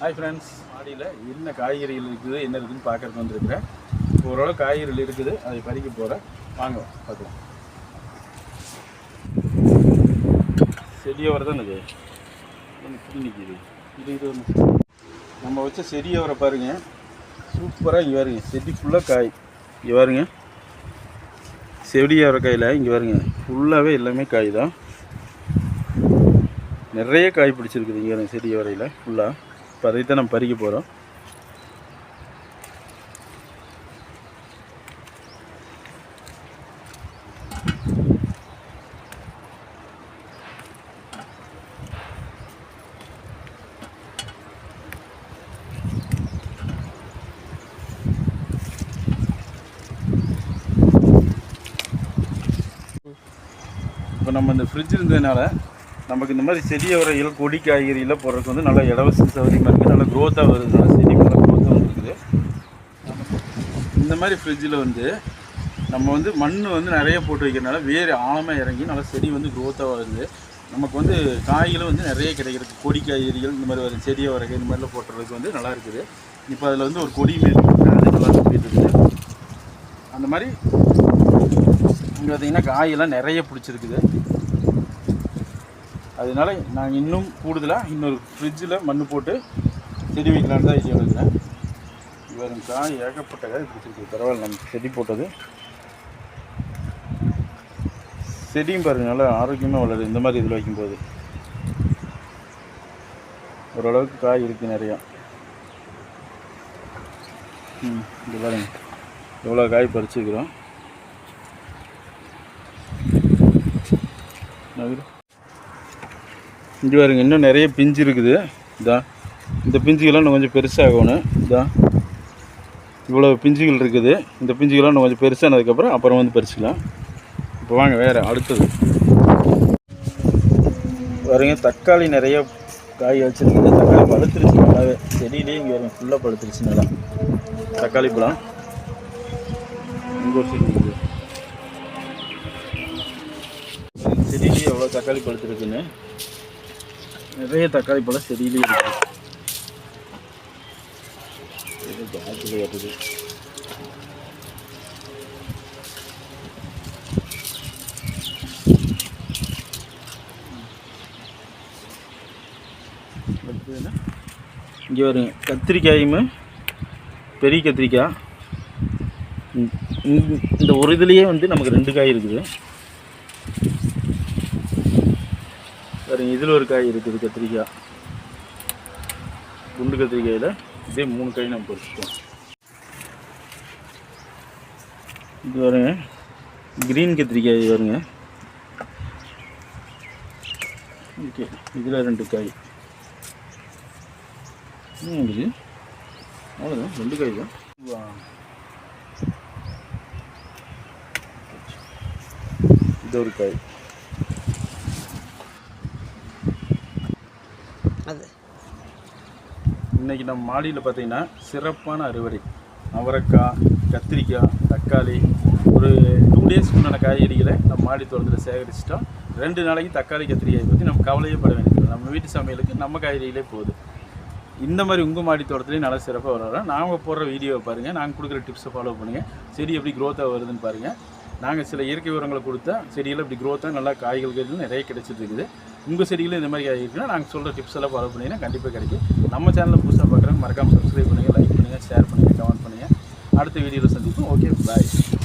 Hi friends மாடியில் என்ன காய்கறிகள் இருக்குது என்ன இருக்குதுன்னு பார்க்கறதுக்கு வந்துருக்குறேன். ஓரளவு காய்கறிகள் இருக்குது. அதை பறிக்க போகிறேன் வாங்க பார்க்கலாம். செடியவரை தான் இது. ஒன்று இப்படி நிற்கிது இது இது ஒன்று நம்ம வச்ச செடியவரை பாருங்க. சூப்பராக இங்கே வருங்க செடி ஃபுல்லாக காய். இங்கே பாருங்க. செடியவரை காயில் இங்கே வருங்க ஃபுல்லாகவே எல்லாமே காய் தான். நிறைய காய் பிடிச்சிருக்குது இங்கே பாருங்க செடி வரையில் ஃபுல்லாக இப்போ அதைத்தான் நம்ம பறிக்க போகிறோம் இப்போ நம்ம இந்த ஃப்ரிட்ஜ் இருந்ததுனால நமக்கு இந்த மாதிரி செடி உரைகள் கொடி காய்கறியெல்லாம் போடுறதுக்கு வந்து நல்லா இலவச சௌகரியமாக இருக்குது நல்லா க்ரோத்தாக வருது. நல்லா செடி நல்லா க்ரோத்தாக வந்துருக்குது. இந்த மாதிரி ஃப்ரிட்ஜில் வந்து நம்ம வந்து மண் வந்து நிறைய போட்டு வைக்கிறனால வேறு ஆழமாக இறங்கி நல்லா செடி வந்து க்ரோத்தாக வருது. நமக்கு வந்து காய்களும் வந்து நிறைய கிடைக்கிறது. கொடி காய்கறிகள் இந்த மாதிரி வரும் செடியை வரைக்கும் இந்த மாதிரிலாம் போட்டுறதுக்கு வந்து நல்லா இருக்குது. இப்போ அதில் வந்து ஒரு கொடி மாரி அது நல்லா போயிட்டு இருக்குது அந்த மாதிரி இங்கே பார்த்தீங்கன்னா காயெல்லாம் நிறைய பிடிச்சிருக்குது. அதனால நான் இன்னும் கூடுதலாக இன்னொரு ஃப்ரிட்ஜில் மண் போட்டு செடி வைக்கலான்னு தான் ஐடியா இருக்கிறேன் இவரும் காய் ஏகப்பட்ட காய் பிடிச்சிருக்கு. பரவாயில்ல நம்ம செடி போட்டது. செடியும் பாருங்கள் நல்லா ஆரோக்கியமாக வளருது. இந்த மாதிரி இதில் வைக்கும்போது. ஓரளவுக்கு காய் இருக்குது நிறையா. ம் இது பாருங்க. எவ்வளோ காய் பறிச்சுக்கிறோம் நகரு. இங்கே பாருங்க இன்னும் நிறைய பிஞ்சு இருக்குது. இதா இந்த பிஞ்சுகள்லாம் இன்னும் கொஞ்சம் பெருசாகணும். இதா இவ்வளோ பிஞ்சுகள் இருக்குது. இந்த பிஞ்சுகள்லாம் இன்னும் கொஞ்சம் பெருசானதுக்கப்புறம் அப்புறம் வந்து பறிச்சிக்கலாம். இப்போ வாங்க வேறு அடுத்தது. பாருங்க தக்காளி நிறைய காய் வச்சுருக்குது. தக்காளி பழுத்துருச்சு நல்லாவே. செடியிலேயே இங்கே வருங்க ஃபுல்லாக பழுத்துருச்சு நல்லா. தக்காளி பழம். இங்கே ஒரு செடி செடியிலேயே எவ்வளோ தக்காளி பழுத்துருக்குன்னு. நிறைய தக்காளி பழம் செடியிலே இருக்குது இங்கே வருங்க கத்திரிக்காயுமே பெரிய கத்திரிக்காய். இந்த- இந்த ஒரு இதுலேயே வந்து நமக்கு ரெண்டு காய் இருக்குது. பாருங்க இதில் ஒரு காய் இருக்குது கத்திரிக்காய். குண்டு கத்திரிக்காயில் இதே மூணு காய் நம்ம பொறிச்சிட்டோம். இது வருங்க க்ரீன் கத்திரிக்காய் வருங்க. ஓகே இதில் ரெண்டு காய். இது அவ்வளோதான் ரெண்டு காய் தான். இது ஒரு காய். அது. இன்றைக்கி நம்ம மாடியில் பார்த்தீங்கன்னா சிறப்பான அறுவடை. அவரைக்காய் கத்திரிக்காய் தக்காளி. ஒரு டூ டேஸ் காய்கறிகளை நம்ம மாடி தோட்டத்தில் சேகரிச்சிட்டோம். ரெண்டு நாளைக்கு தக்காளி கத்திரிக்காய் பற்றி நம்ம கவலையே பட வேண்டியது நம்ம வீட்டு சமையலுக்கு நம்ம காய்கறிகளே போகுது இந்த மாதிரி உங்கள் மாடி தோட்டத்துலேயும் நல்லா சிறப்பாக வளரும் நாங்கள் போடுற வீடியோவை பாருங்கள் நாங்கள் கொடுக்குற டிப்ஸை ஃபாலோ பண்ணுங்கள் செடி எப்படி க்ரோத்தாக வருதுன்னு பாருங்கள் நாங்கள் சில இயற்கை உரங்களை கொடுத்தா செடியில் இப்படி க்ரோத்தாக நல்லா காய்கள் நிறைய கிடைச்சிட்டு இருக்குது. உங்கள் செடிகளும் இந்த மாதிரி காய் இருக்குன்னா நாங்கள் சொல்கிற டிப்ஸ் எல்லாம் ஃபாலோ பண்ணிங்கன்னா கண்டிப்பாக கிடைக்கும். நம்ம சேனலில் புதுசாக பார்க்குறவங்க மறக்காமல் சப்ஸ்கிரைப் பண்ணுங்கள் லைக் பண்ணுங்கள் ஷேர் பண்ணுங்கள் கமெண்ட் பண்ணுங்கள் அடுத்த வீடியோவில் சந்திப்போம். Okay bye